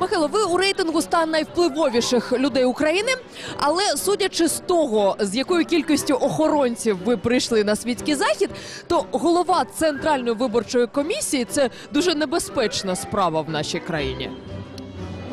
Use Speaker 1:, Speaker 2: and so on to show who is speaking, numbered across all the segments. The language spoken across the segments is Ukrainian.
Speaker 1: Михайло, ви у рейтингу ста найвпливовіших людей України, але судячи з того, з якою кількістю охоронців ви прийшли на світський захід, то голова центральної виборчої комісії це дуже небезпечна справа в нашій країні.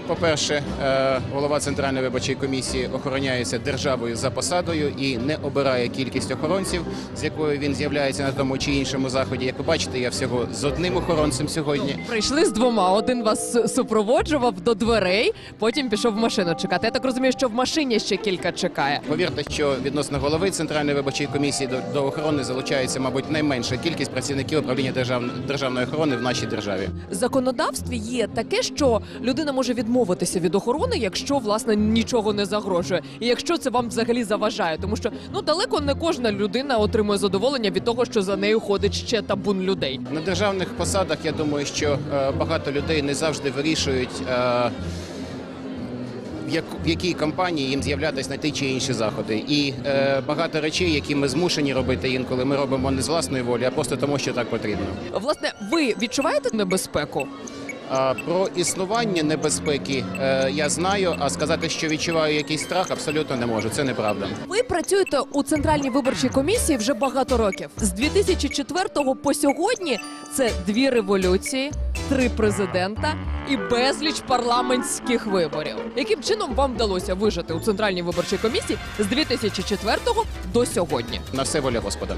Speaker 2: По-перше, е, голова Центральної виборчої комісії охороняється державою за посадою і не обирає кількість охоронців, з якою він з'являється на тому чи іншому заході. Як ви бачите, я всього з одним охоронцем сьогодні.
Speaker 1: Прийшли з двома. Один вас супроводжував до дверей, потім пішов в машину чекати. Я так розумію, що в машині ще кілька чекає.
Speaker 2: Повірте, що відносно голови Центральної виборчої комісії до, до охорони залучається, мабуть, найменша кількість працівників управління держав- державної охорони в нашій державі.
Speaker 1: В законодавстві є таке, що людина може відмовитися від охорони, якщо власне нічого не загрожує, і якщо це вам взагалі заважає, тому що ну далеко не кожна людина отримує задоволення від того, що за нею ходить ще табун людей.
Speaker 2: На державних посадах я думаю, що е, багато людей не завжди вирішують. Е, в як- в якій компанії їм з'являтися на ті чи інші заходи, і е, багато речей, які ми змушені робити інколи, ми робимо не з власної волі, а просто тому, що так потрібно.
Speaker 1: Власне, ви відчуваєте небезпеку?
Speaker 2: Про існування небезпеки е, я знаю, а сказати, що відчуваю якийсь страх, абсолютно не можу. Це неправда.
Speaker 1: Ви працюєте у центральній виборчій комісії вже багато років. З 2004 по сьогодні це дві революції, три президента і безліч парламентських виборів. Яким чином вам вдалося вижити у центральній виборчій комісії з 2004 до сьогодні?
Speaker 2: На все воля Господа.